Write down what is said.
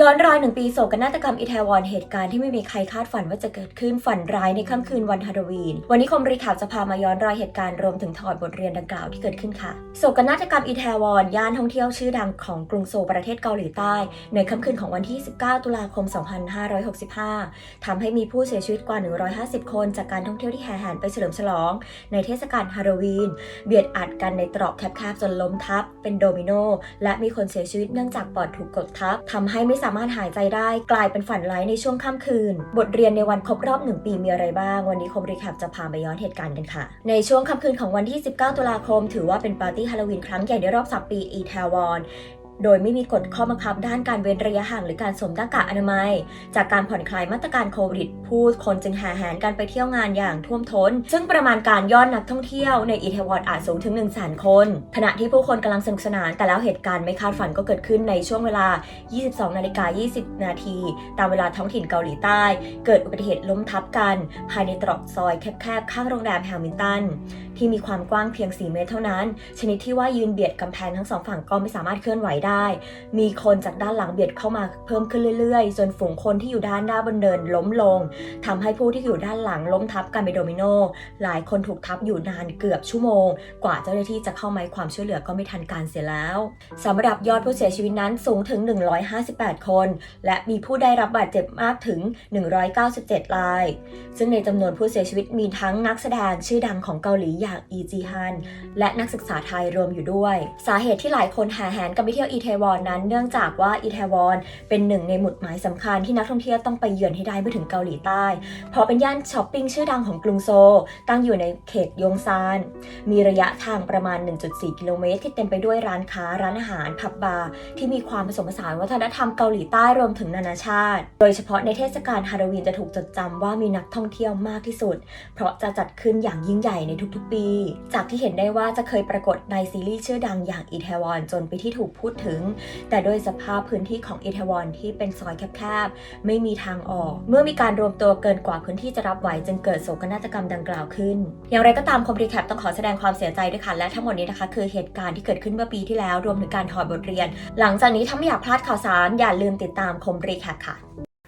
ย้อนรอยหนึ่งปีโศกนาฏกรรมอิตาลีเหตุการณ์ที่ไม่มีใครคาดฝันว่าจะเกิดขึ้นฝันร้ายในค่ำคืนวันฮาโลวีน วันนี้คมรีข่าวจะพามาย้อนรอยเหตุการณ์รวมถึงถอดบทเรียนดังกล่าวที่เกิดขึ้นค่ะโศกนาฏกรรมอิตาลีย่านท่องเที่ยวชื่อดังของกรุงโซลประเทศเกาหลีใต้ ในค่ำคืนของวันที่ 19 ตุลาคม 2565ทำให้มีผู้เสียชีวิตกว่า 150 คนจากการท่องเที่ยวที่แห่แหนไปเฉลิมฉลอง ในเทศกาลฮาโลวีน เบียดอัดกันในตรอกแคบๆจนล้มทับ เป็นโดมิโนและมีคนเสียชีวิตเนื่องจากปอดถูกกดทับทำให้ไม่สามารถหายใจได้กลายเป็นฝันร้ายในช่วงค่ำคืน บทเรียนในวันครบรอบหนึ่งปีมีอะไรบ้าง วันนี้คมรีแคปจะพาไปย้อนเหตุการณ์กันค่ะ ในช่วงค่ำคืนของวันที่ 19 ตุลาคม ถือว่าเป็นปาร์ตี้ฮาโลวีนครั้งใหญ่ในรอบ 3 ปีอีแทวอน โดยไม่มีกฎข้อบังคับด้านการเว้นระยะห่างหรือการสวมหน้ากากอนามัย จากการผ่อนคลายมาตรการโควิด ผู้คนจึงแห่แหนกันไปเที่ยวงานอย่างท่วมท้น ซึ่งประมาณการยอดนักท่องเที่ยวในอีเทวอนอาจสูงถึง1 0 0 0 0แสนคน ขณะที่ผู้คนกำลังสนุกสนาน แต่แล้วเหตุการณ์ไม่คาดฝันก็เกิดขึ้นในช่วงเวลา 22 นาฬิกา 20 นาที ตามเวลาท้องถิ่นเกาหลีใต้ เกิดอุบัติเหตุล้มทับกัน ภายในตรอกซอยแคบๆ ข้างโรงแรมแฮมิลตัน ที่มีความกว้างเพียง 4 เมตรเท่านั้น ชนิดที่ว่ายืนเบียดกำแพงทั้งสองฝั่งก็ไม่สามารถเคลื่อนไหวได้มีคนจากด้านหลังเบียดเข้ามาเพิ่มขึ้นเรื่อยๆ จนฝูงคนที่อยู่ด้านหน้าบนเดินล้มลงทำให้ผู้ที่อยู่ด้านหลังล้มทับกันเป็นโดมิโน หลายคนถูกทับอยู่นานเกือบชั่วโมง กว่าเจ้าหน้าที่จะเข้ามาให้ความช่วยเหลือก็ไม่ทันการเสียแล้วสำหรับยอดผู้เสียชีวิตนั้นสูงถึง 158 คน และมีผู้ได้รับบาดเจ็บมากถึง 197 ราย ซึ่งในจำนวนผู้เสียชีวิตมีทั้งนักแสดงชื่อดังของเกาหลีอย่างอีจีฮันและนักศึกษาไทยรวมอยู่ด้วย สาเหตุที่หลายคนแห่แหนกันไปเที่ยวอีเทวอนนั้นเนื่องจากว่าอีเทวอนเป็นหนึ่งในหมุดหมายสำคัญที่นักท่องเที่ยวต้องไปเยือนให้ได้เมื่อถึงเกาหลีใต้ เพราะเป็นย่านช้อปปิ้งชื่อดังของกรุงโซลตั้งอยู่ในเขตยงซาน มีระยะทางประมาณ 1.4 กิโลเมตร ที่เต็มไปด้วยร้านค้าร้านอาหารผับบาร์ที่มีความผสมผสานวัฒนธรรมเกาหลีใต้รวมถึงนานาชาติ โดยเฉพาะในเทศกาลฮาโลวีนจะถูกจดจำว่ามีนักท่องเที่ยวมากที่สุด เพราะจะจัดขึ้นอย่างยิ่งใหญ่ในทุกๆปี จากที่เห็นได้ว่าจะเคยปรากฏในซีรีส์ชื่อดังอย่างอีเทวอนจนไปที่ถูกพูดถึงแต่โดยสภาพพื้นที่ของอิตาวอนที่เป็นซอยแคบๆ ไม่มีทางออก เมื่อมีการรวมตัวเกินกว่าพื้นที่จะรับไหวจึงเกิดโศกนาฏกรรมดังกล่าวขึ้น อย่างไรก็ตามคอมรีแคปต้องขอแสดงความเสียใจด้วยค่ะ และทั้งหมดนี้นะคะ คือเหตุการณ์ที่เกิดขึ้นเมื่อปีที่แล้วรวมถึงการถอดบทเรียน หลังจากนี้ถ้าไม่อยากพลาดข่าวสารอย่าลืมติดตามคอมรีแคปค่ะ